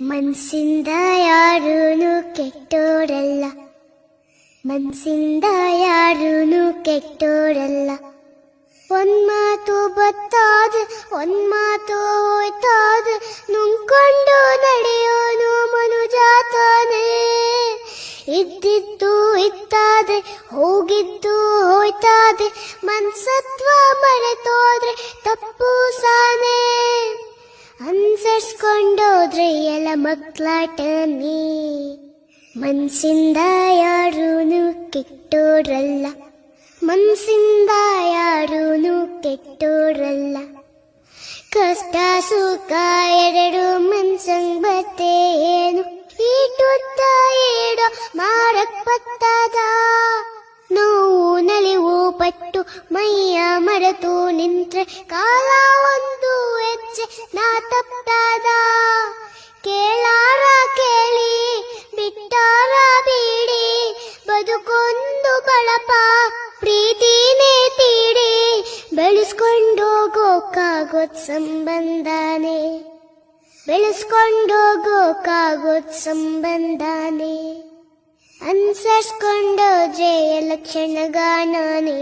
ಮನ್ಸಿಂದ ಯಾರೂನು ಕೆಟ್ಟೋರಲ್ಲ. ಮನ್ಸಿಂದ ಯಾರೂನು ಕೆಟ್ಟೋರಲ್ಲ. ಒಂದ್ ಮಾತು ಬತ್ತಾದ, ಒಂದ್ ಮಾತು ಹೋಯ್ತಾದ. ನುಂಕೊಂಡು ನಡೆಯೋನು ಮನುಜಾತಾನೆ. ಇದ್ದಿದ್ದು ಇತ್ತಾದೆ, ಹೋಗಿದ್ದು ಹೋಯ್ತಾದೆ. ಮನ್ಸತ್ವ ಮರೆತೋದ್ರೆ ತಪ್ಪು ಅನ್ಸರ್ಸ್ಕೊಂಡೋದ್ರೆ ಎಲ್ಲ ಮಕ್ಳಾಟನೇ. ಮನ್ಸಿಂದ ಯಾರೂನು ಕೆಟ್ಟೋರಲ್ಲ. ಮನ್ಸಿಂದ ಯಾರೂನು ಕೆಟ್ಟೋರಲ್ಲ. ಕಷ್ಟ, ಸುಖ ಎರಡು ಮನ್ಸಂಗ್ ಬತ್ತೇನು. ಈಟುತ್ತ ಏಡೋ ಮಾರಕ್ ನಲಿವು ಪಟ್ಟು ಮೈಯ ಮರೆತು ನಿಂತ್ರೆ ಕಾಲ ಒಂದು ಹೆಜ್ಜೆ ನಾ ತಪ್ಪಾದ ಕೇಳಾರ ಕೇಳಿ, ಬಿಟ್ಟಾರ ಬೀಡಿ. ಬದುಕೊಂದು ಬಳಪ, ಪ್ರೀತಿನೇ ತೀಡಿ. ಬೆಳೆಸ್ಕೊಂಡೋಗೋಕ್ಕಾಗೋದ್ ಸಂಬಂಧನೇ. ಬೆಳೆಸ್ಕೊಂಡೋಗೋಕ್ಕಾಗೋದ್ ಸಂಬಂಧನೇ. ಅನ್ಸರ್ಸ್ಕೊಂಡೋದ್ರೆ ಲಕ್ಷಣಗಾನೇ